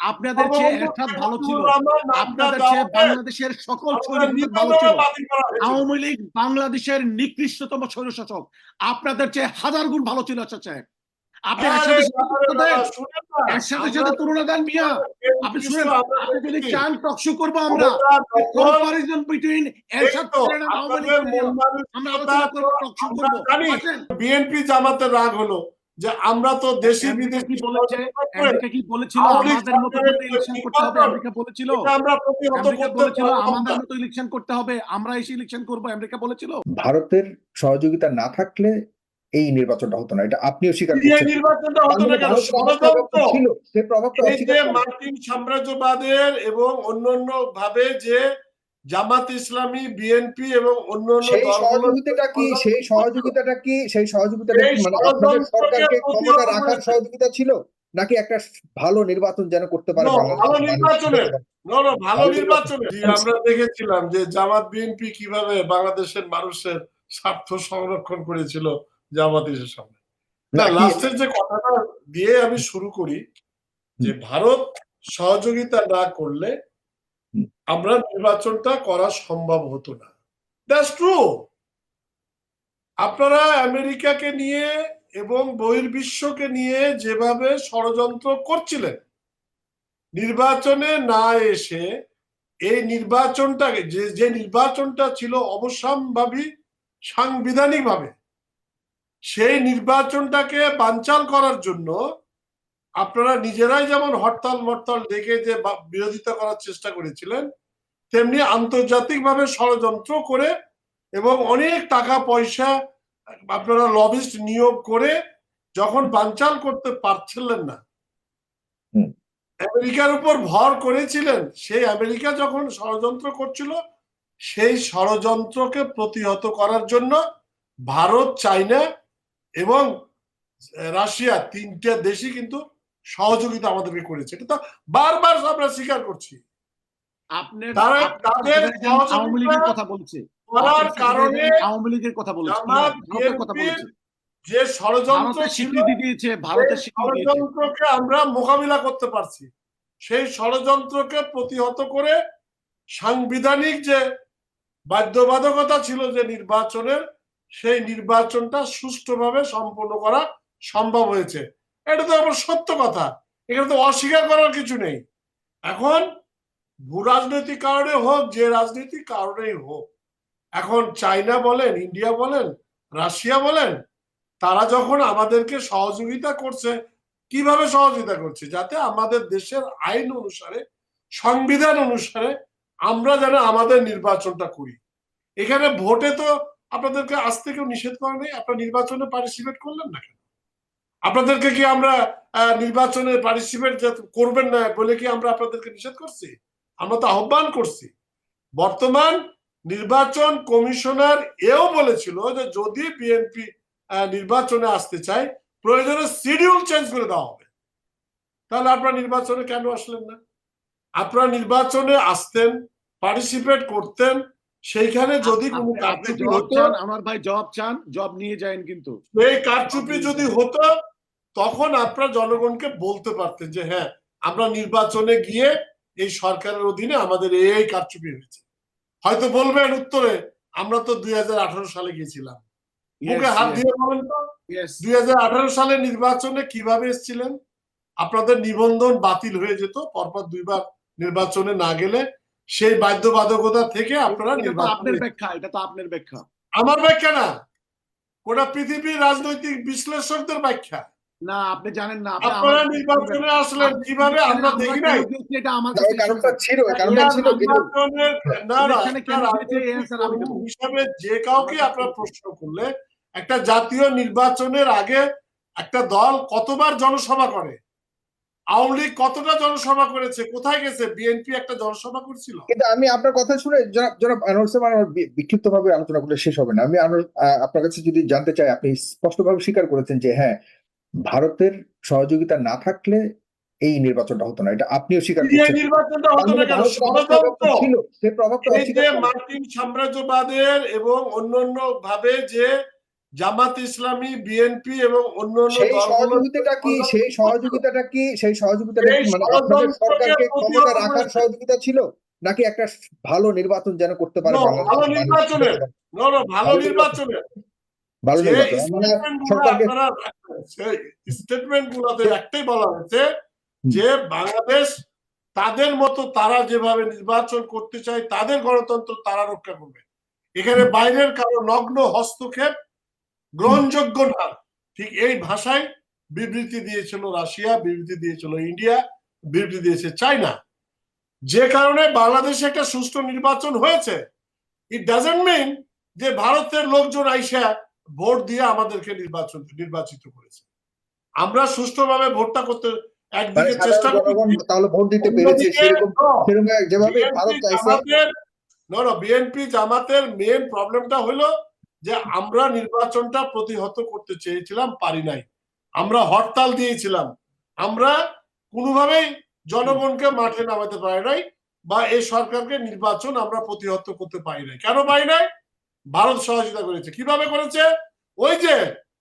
আপনাদের চেয়ে এরশাদ ভালো ছিল। আপনাদের চেয়ে বাংলাদেশের সকল সৈনিক ভালো ছিল। আওয়ামী লীগ বাংলাদেশের নিকৃষ্টতম স্বৈরশাসক আপনাদের চেয়ে হাজার গুণ ভালো ছিল আচ্ছা সাহেব আপনি এর সাথে সাথে তুলনা দেন, মিয়া। আপনি শুনেন আপনি যদি চান টকশো করব আমরা। কম্পারিজন বিটুইন এরশাদ আমরা আলোচনা করব টকশো করব। বিএনপি জামাতের রাগ হলো। যে আমরা তো দেশি বিদেশি বলেছে? কি বলেছিল? আমাদের মতো ইলেকশন করতে হবে আমেরিকা বলেছিল? আমরা প্রতিহত করতে আমাদের মতো ইলেকশন করতে হবে আমরা এসে ইলেকশন করব আমেরিকা বলেছিল? ভারতের সহযোগিতা না থাকলে এই নির্বাচনটা হতো না এটা আপনিও স্বীকার এই করছেন। নির্বাচনটা হতো না কেন? ষড়যন্ত্র ছিল সে প্রভাবটা এই যে অস্বীকার করেন। মার্কিন সাম্রাজ্যবাদের এবং অন্যান্য ভাবে যে জামাত ইসলামী বিএনপি এবং অন্য সেই সহযোগিতাটা কি সেই সহযোগিতাটা কি সেই সহযোগিতাটা কি মানে আপনাদের সরকারকে ক্ষমতা রাখার সহযোগিতা ছিল নাকি একটা ভালো নির্বাচন যেন করতে পারে ভালো মানুষ? নির্বাচনের। না না ভালো নির্বাচনে নির্বাচন। আমরা দেখেছিলাম যে জামাত বিএনপি কীভাবে বাংলাদেশের মানুষের স্বার্থ সংরক্ষণ করেছিল জামাত ইসের সামনে না লাস্টের যে কথাটা দিয়ে আমি শুরু করি যে ভারত সহযোগিতা না করলে। আমরা নির্বাচনটা করা সম্ভব হতো না। আপনারা আমেরিকাকে নিয়ে এবং বহির্বিশ্বকে নিয়ে যেভাবে ষড়যন্ত্র করছিলেন, নির্বাচনে না এসে এই নির্বাচনটাকে, যে যে নির্বাচনটা ছিল অবশ্যম্ভাবী সাংবিধানিকভাবে, সেই নির্বাচনটাকে বানচাল করার জন্য আপনারা নিজেরাই যেমন হরতাল মরতাল ডেকে যে বা- বিরোধিতা করার চেষ্টা করেছিলেন তেমনি আন্তর্জাতিকভাবে ষড়যন্ত্র করে এবং অনেক টাকা পয়সা আপনারা লবিস্ট নিয়োগ করে যখন বানচাল করতে পারছিলেন না। আমেরিকার উপর ভর করেছিলেন সেই আমেরিকা যখন ষড়যন্ত্র করছিল সেই ষড়যন্ত্রকে প্রতিহত করার জন্য ভারত চাইনা এবং রাশিয়া তিনটা দেশই কিন্তু সহযোগিতা আমাদেরকে করেছে। এটা তো বারবার আমরা স্বীকার করছি। তারা- তাদের আওয়ামী লীগের কথা বলছে করার কারণে আওয়ামী লীগের কথা বলছে কথা বলছে। যে ষড়যন্ত্র স্বীকৃতি দিয়েছে ভারতের সেই স্বীকৃতি দিয়েছে। ষড়যন্ত্রকে আমরা মোকাবিলা করতে পারছি। সেই ষড়যন্ত্রকে প্রতিহত করে সাংবিধানিক যে বাধ্যবাধকতা ছিল যে নির্বাচনের সেই নির্বাচনটা সুষ্ঠুভাবে সম্পন্ন করা সম্ভব হয়েছে। এটা তো আমার সত্য কথা। এখানে তো অস্বীকার করার কিছু নেই। এখন ভূ রাজনৈতিক কারণে হোক, যে রাজনৈতিক কারণেই হোক, এখন চায়না বলেন, ইন্ডিয়া বলেন, রাশিয়া বলেন, তারা যখন আমাদেরকে সহযোগিতা করছে, কীভাবে সহযোগিতা করছে? যাতে আমাদের দেশের আইন অনুসারে, সংবিধান অনুসারে আমরা যেন আমাদের নির্বাচনটা করি। এখানে ভোটে তো আপনাদেরকে আজ থেকেও নিষেধ করে নেই। আপনারা নির্বাচনে পার্টিসিপেট করলেন না কেন? আপনাদেরকে কি আমরা নির্বাচনে পার্টিসিপেট করবেন না বলে কি আমরা আপনাদেরকে নিষেধ করছি? আমরা তো আহ্বান করছি। বর্তমান নির্বাচন কমিশনার এও বলেছিল যে যদি বিএনপি নির্বাচনে আসতে চায়, প্রয়োজনে শিডিউল চেঞ্জ করে দেওয়া হবে। তাহলে আপনারা নির্বাচনে কেন আসলেন না? আপনারা নির্বাচনে আসতেন পার্টিসিপেট করতেন সেইখানে যদি কোনো কারচুপি হতো আমার ভাই জবাব চান জব নিয়ে যান কিন্তু। সেই কারচুপি যদি হতো তখন আপনারা জনগণকে বলতে পারতেন যে হ্যাঁ আমরা নির্বাচনে গিয়ে এই সরকারের অধীনে আমাদের এই এই কারচুপি হয়েছে। হয়তো বলবেন উত্তরে আমরা তো দুই হাজার আঠারো সালে গিয়েছিলাম। মুখে হাত দিয়ে বলেন তো দুই সালে নির্বাচনে কীভাবে এসেছিলেন? আপনাদের নিবন্ধন বাতিল হয়ে যেত পরপর দুইবার নির্বাচনে না গেলে সেই বাধ্যবাধকতা থেকে আপনারা আপনার ব্যাখ্যা এটা তো আপনার ব্যাখ্যা। আমার ব্যাখ্যা না। গোটা পৃথিবীর রাজনৈতিক বিশ্লেষকদের ব্যাখ্যা। না আপনি জানেন না আপনারা নির্বাচনে আসলেন কীভাবে? আমরা দেখি নাই। এটা আমার কাছে কারণটা ছিল কারণটা ছিল নির্বাচনের না হিসাবে যে কাউকে আপনারা প্রশ্ন করলে একটা জাতীয় নির্বাচনের আগে একটা দল কতবার জনসভা করে? আওয়ামী লীগ কতটা জনসভা করেছে? কোথায় গেছে? বিএনপি একটা জনসভা করছিল? কিন্তু আমি আপনার কথা শুনে জনাব জনাব আনোয়ার সাহেব আমার বিক্ষিপ্ত ভাবে আলোচনা করলে শেষ হবে না। আমি আপনার কাছে যদি জানতে চাই আপনি স্পষ্টভাবে স্বীকার করেছেন যে হ্যাঁ ভারতের সহযোগিতা না থাকলে এই নির্বাচনটা হতো না। এটা আপনিও স্বীকার করছেন। নির্বাচনটা হতো না কেন? ষড়যন্ত্র সে প্রভাবটা এই যে মার্কিন সাম্রাজ্যবাদের এবং অন্যান্য ভাবে যে জামাত ইসলামী বিএনপি এবং অন্য সেই সহযোগিতাটা কি? সেই সহযোগিতাটা কি? সেই সহযোগিতাটা কি মানে আপনাদের সরকারকে ক্ষমতা রাখার সহযোগিতা ছিল? নাকি একটা ভালো নির্বাচন যেন করতে পারে ভালো? নির্বাচনের। ভালো ভালো নির্বাচনে। ভালো নির্বাচন। মানে সরকারকে সেই স্টেটমেন্ট গুলোতে একটাই বলা হয়েছে যে বাংলাদেশ তাদের মতো তারা যেভাবে নির্বাচন করতে চায় তাদের গণতন্ত্র তারা রক্ষা করবে। এখানে বাইরের কারও নগ্ন হস্তক্ষেপ গ্রহণযোগ্য না। ঠিক এই ভাষায় বিবৃতি দিয়েছিল রাশিয়া বিবৃতি দিয়েছিল ইন্ডিয়া বিবৃতি দিয়েছে চায়না। যে কারণে বাংলাদেশে একটা সুষ্ঠু নির্বাচন হয়েছে। ইট ডাজেন্ট মিন যে ভারতের লোকজন আইসা ভোট দিয়ে আমাদেরকে নির্বাচন নির্বাচিত করেছে। আমরা সুষ্ঠুভাবে ভোটটা করতে মানে একদিকে চেষ্টা জনগণ করছি। তাহলে ভোট দিতে পেরেছে সেরকম যেভাবে ভারত না না বিএনপি জামাতের মেন প্রবলেমটা হলো যে আমরা নির্বাচনটা প্রতিহত করতে চেয়েছিলাম পারি নাই। আমরা হরতাল দিয়েছিলাম। আমরা কোনোভাবেই জনগণকে মাঠে নামাতে পারি নাই বা এই সরকারকে নির্বাচন আমরা প্রতিহত করতে পারি নাই। কেন পারি নাই? ভারত সহযোগিতা করেছে। কীভাবে করেছে? ওই যে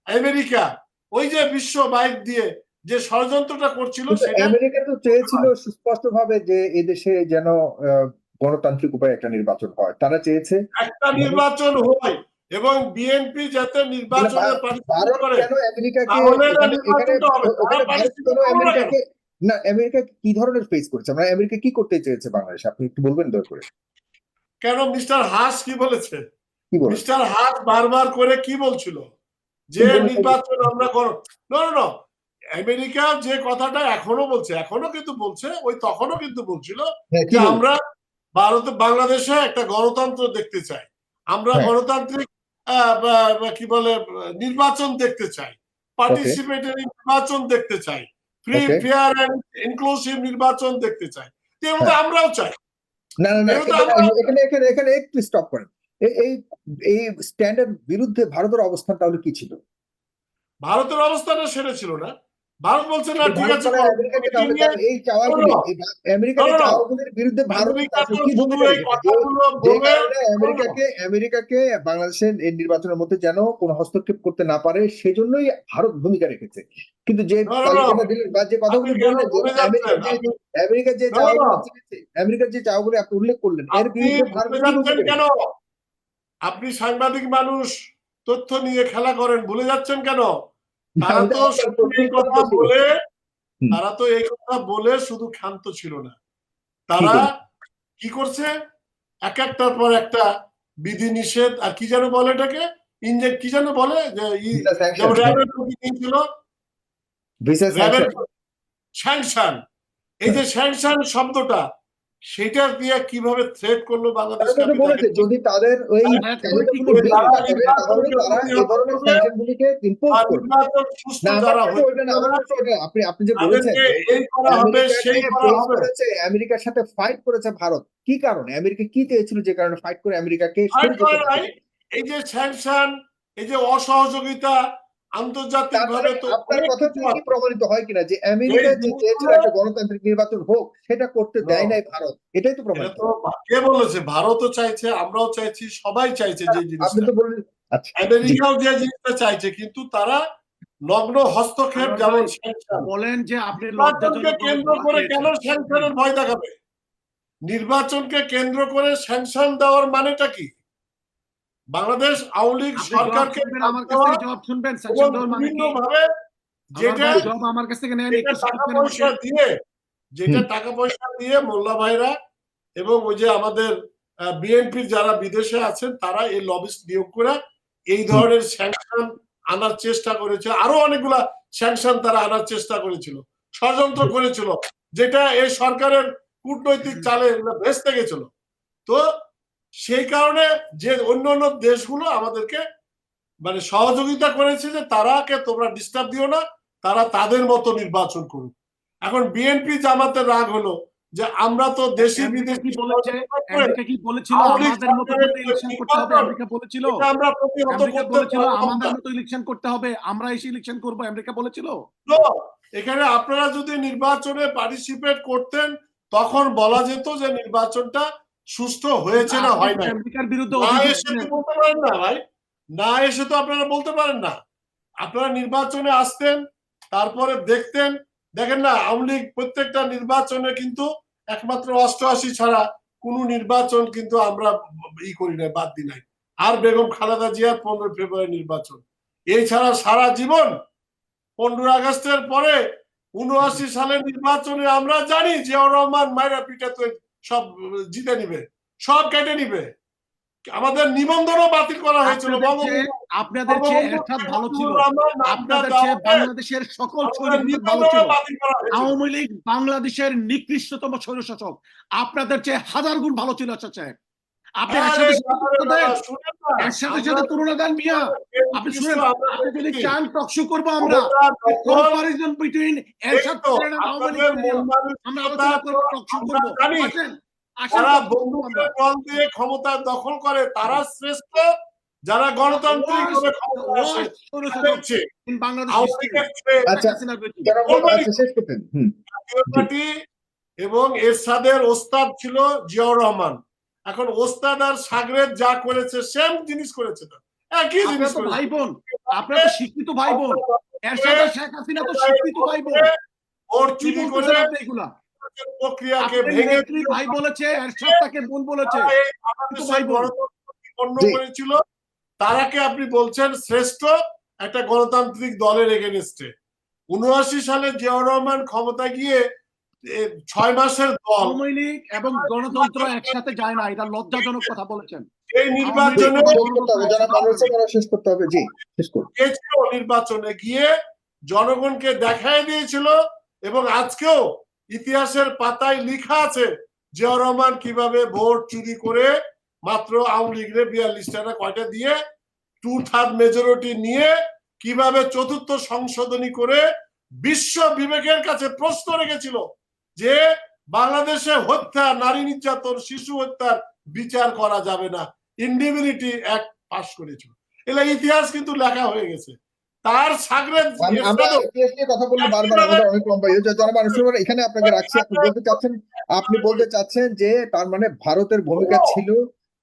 আমেরিকা ওই যে বিশ্ব বাইক দিয়ে যে ষড়যন্ত্রটা করছিল আমেরিকা তো চেয়েছিল সুস্পষ্ট ভাবে যে এই দেশে যেন গণতান্ত্রিক উপায়ে একটা নির্বাচন হয়। তারা চেয়েছে একটা নির্বাচন হয়। এবং বিএনপি যাতে নির্বাচনে না আমেরিকা কি ধরনের ফেস করেছে? আমরা আমেরিকা কি করতে চেয়েছে বাংলাদেশ? আপনি একটু বলবেন দয়া করে। কেন মিস্টার হাস কি বলেছে? মিস্টার হাস বারবার করে কি বলছিল? যে নির্বাচন আমরা করো না না আমেরিকা যে কথাটা এখনও বলছে এখনও কিন্তু বলছে ওই তখনও কিন্তু বলছিল হ্যাঁ, যে আমরা ভারত বাংলাদেশে একটা গণতন্ত্র দেখতে চাই। আমরা হ্যাঁ। গণতান্ত্রিক কি বলে নির্বাচন দেখতে চাই পার্টিসিপেটরি নির্বাচন দেখতে চাই ফ্রি ফেয়ার এন্ড ইনক্লুসিভ নির্বাচন দেখতে চাই। তো আমরাও চাই। না না এখানে এখানে এখানে একটু স্টপ করেন। এই এই এই স্ট্যান্ডার্ড বিরুদ্ধে ভারতের অবস্থান তাহলে কি ছিল? ভারতের অবস্থানটা সেরে ছিল না। ভারত বলছে না ঠিক আছে এই চাওয়াগুলি আমেরিকার। চাওয়াগুলির বিরুদ্ধে ভারত আমেরিকাকে আমেরিকাকে বাংলাদেশের এই নির্বাচনের মধ্যে যেন কোনো হস্তক্ষেপ করতে না পারে সেজন্যই ভারত ভূমিকা রেখেছে। কিন্তু যে। তালিকাটা দিলেন বা যে কথাগুলো বললেন আমেরিকার যে চাওয়াগুলো আমেরিকার যে চাওয়াগুলো আপনি উল্লেখ করলেন এর বিরুদ্ধে ভারত? কেন? আপনি সাংবাদিক মানুষ তথ্য নিয়ে খেলা করেন ভুলে যাচ্ছেন কেন? তারা তো এই কথা বলে তারা তো এই কথা বলে শুধু ক্ষান্ত ছিল না। তারা কি করছে? এক একটার পর একটা বিধি নিষেধ আর কি যেন বলে এটাকে? ইঞ্জেক্ট কি যেন বলে? যে র্যাবের ছিল। র্যাবের স্যাংশন এই যে স্যাংশন শব্দটা সেটা দিয়ে কীভাবে থ্রেট করল বলেছে যদি তাদের ওই। আপনি আপনি যে বলেছেন তাদেরকে এই করা হবে সেই আমেরিকাকে করা face হবে। করেছে আমেরিকার সাথে ফাইট করেছে ভারত। কি কারণে? আমেরিকা কি চেয়েছিল যে কারণে ফাইট করে আমেরিকাকে? এই যে স্যাংশন এই যে অসহযোগিতা আন্তর্জাতিক তার ভাবে তো আপনার কথা কি প্রমাণিত হয় কিনা যে আমেরিকা যে চেয়েছিল একটা গণতান্ত্রিক নির্বাচন হোক সেটা করতে দেয় নাই ভারত। এটাই তো প্রমাণিত। কে বলেছে? ভারতও চাইছে আমরাও চাইছি সবাই চাইছে যে আপনি জিনিসটা। তো বললেন আচ্ছা। আমেরিকাও যে জিনিসটা চাইছে কিন্তু তারা নগ্ন হস্তক্ষেপ যেমন বলেন যে আপনি কেন্দ্র করে কেন স্যাংশনের ভয় দেখাবে? নির্বাচনকে কেন্দ্র করে স্যাংশন দেওয়ার মানেটা কি? বাংলাদেশ আওয়ামী লীগ সরকারকে আমার কাছ থেকে জবাব শুনবেন এবং sanction দেওয়ার মানে বিভিন্ন কি ভাবে যেটা জবাব আমার কাছ থেকে নেন টাকা পয়সা দিয়ে যেটা টাকা পয়সা দিয়ে মোল্লা ভাইরা এবং ওই যে আমাদের বিএনপির যারা বিদেশে আছেন তারা এই লবিস্ট নিয়োগ করে এই ধরনের স্যাংশন আনার চেষ্টা করেছে। আরও অনেকগুলা স্যাংশন তারা আনার চেষ্টা করেছিল ষড়যন্ত্র করেছিল যেটা এই সরকারের কূটনৈতিক চালে ভেস্তে গেছিল। তো সেই কারণে যে অন্য অন্য দেশগুলো আমাদেরকে মানে সহযোগিতা করেছে যে তারাকে তোমরা ডিস্টার্ব দিও না তারা তাদের মতো নির্বাচন করুক। এখন বিএনপি জামাতের রাগ হলো যে আমরা তো দেশি বিদেশি ইলেকশন করতে হবে আমরা প্রতিহত করতে আমাদের মতো ইলেকশন করতে হবে আমরা এসে ইলেকশন করব আমেরিকা বলেছিল? এখানে আপনারা যদি নির্বাচনে পার্টিসিপেট করতেন তখন বলা যেত যে নির্বাচনটা সুস্থ হয়েছে না হয় না না এসে তো বলতে পারেন না ভাই। না এসে তো আপনারা বলতে পারেন না। আপনারা নির্বাচনে আসতেন তারপরে দেখতেন। দেখেন না আওয়ামী লীগ প্রত্যেকটা নির্বাচনে কিন্তু একমাত্র অষ্টআশি ছাড়া কোনো নির্বাচন কিন্তু আমরা ই করি নাই বাদ দিই নাই। আর বেগম খালেদা জিয়ার পনেরো ফেব্রুয়ারি নির্বাচন। এই ছাড়া সারা জীবন পনেরো আগস্টের পরে উনআশি সালের নির্বাচনে আমরা জানি জিয়াউর রহমান মায়েরা পিঠা তো সব জিতে নিবে সব কেটে নিবে। আমাদের নিবন্ধনও বাতিল করা হয়েছিল আপনাদের চেয়ে আপনাদের চেয়ে এরশাদ ভালো ছিল। আপনাদের বাংলাদেশের সকল ভালো ছিল। আওয়ামী লীগ বাংলাদেশের নিকৃষ্টতম স্বৈরশাসক। আপনাদের চেয়ে হাজার গুণ ভালো ছিল চাচা আপনি এরশাদের সাথে তুলনা দেন সাথে তুলনা দেন মিয়া। আপনি শুনেন আপনি যদি চান টকশো করব আমরা কম্পারিজন বিটুইন এরশাদ আওয়ামী আমরা আলোচনা করব টকশো করব। আসেন যারা। বন্দুকের বল দিয়ে ক্ষমতা দখল করে তারা শ্রেষ্ঠ। যারা গণতান্ত্রিক আচ্ছা আচ্ছা পার্টি এবং এরশাদের ওস্তাদ ছিল জিয়াউর রহমান। এখন ওস্তাদ আর সাগরেদ যা করেছে সেম জিনিস করেছে তো। একই জিনিস ভাই বোন আপনারা তো শিক্ষিত ভাই বোন এরশাদ আর শেখ হাসিনা তো শিক্ষিত ভাই বোন ওর চুরি করে এগুলা? প্রক্রিয়াকে ভেঙে নেত্রী ভাই বলেছে এরশাদ তাকে বোন বলেছে। ভাই বোন। করেছিল তারাকে আপনি বলছেন শ্রেষ্ঠ একটা গণতান্ত্রিক দলের এগেনস্টে উনআশি সালে জিয়াউর রহমান ক্ষমতা গিয়ে ছয় মাসের দল। আওয়ামী লীগ এবং গণতন্ত্র একসাথে যায় না এটা লজ্জাজনক কথা বলেছেন। এই নির্বাচনে শেষ করতে হবে যারা মানুষ শেষ করতে হবে জি শেষ করুন। নির্বাচনে গিয়ে জনগণকে দেখায় দিয়েছিল এবং আজকেও ইতিহাসের পাতায় লেখা আছে জিয়াউর রহমান কীভাবে ভোট চুরি করে মাত্র আওয়ামী লীগের বিয়াল্লিশটা কয়টা দিয়ে টু থার্ড মেজরিটি নিয়ে কীভাবে চতুর্থ সংশোধনী করে বিশ্ব বিবেকের কাছে প্রশ্ন রেখেছিল যে বাংলাদেশে হত্যা নারী নির্যাতন শিশু হত্যার বিচার করা যাবে না। ইন্ডিভিনিটি অ্যাক্ট পাশ করেছিল। এলা ইতিহাস কিন্তু লেখা হয়ে গেছে। তার সাগরেদ আম- আমরা ইতিহাস নিয়ে কথা বললে বারবার আমাদের অনেক লম্বা। হয়ে যায় যারা এখানে আপনাকে রাখছি আপনি বলতে চাচ্ছেন আপনি বলতে চাচ্ছেন যে তার মানে ভারতের ভূমিকা ছিল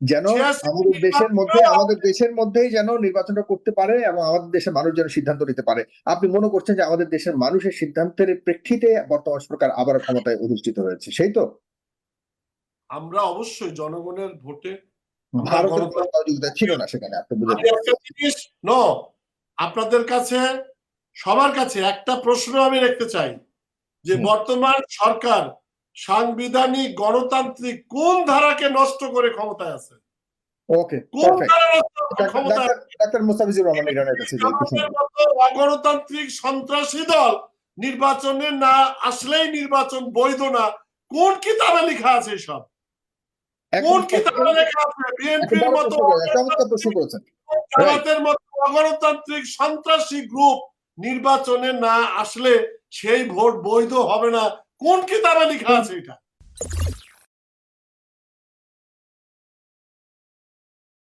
যেন আমাদের দেশের মধ্যে আমাদের দেশের মধ্যেই যেন নির্বাচনটা করতে পারে এবং আমাদের দেশের মানুষ যেন সিদ্ধান্ত নিতে পারে। আপনি মনে করছেন যে আমাদের দেশের মানুষের সিদ্ধান্তের প্রেক্ষিতে বর্তমান সরকার আবার ক্ষমতায় অধিষ্ঠিত হয়েছে সেই তো? আমরা অবশ্যই জনগণের ভোটে ছিল না সেখানে আপনাদের কাছে সবার কাছে একটা প্রশ্ন আমি রাখতে চাই যে বর্তমান সরকার সাংবিধানিক গণতান্ত্রিক কোন ধারাকে নষ্ট করে ক্ষমতায় আছে ওকে ডাক্তার মুস্তাফিজুর রহমান ইরানের কাছে অগণতান্ত্রিক সন্ত্রাসী দল নির্বাচনে না আসলেই নির্বাচন বৈধ না কোন কিতাবে লেখা আছে সব কোন একদম কিতাবে লেখা আছে? বিএনপির মতো প্রশ্ন করেছেন, চমৎকার প্রশ্ন করেছেন। জামাতের মতো অগণতান্ত্রিক সন্ত্রাসী গ্রুপ নির্বাচনে না আসলে সেই ভোট বৈধ হবে না কোন কিতাবে লেখা আছে এটা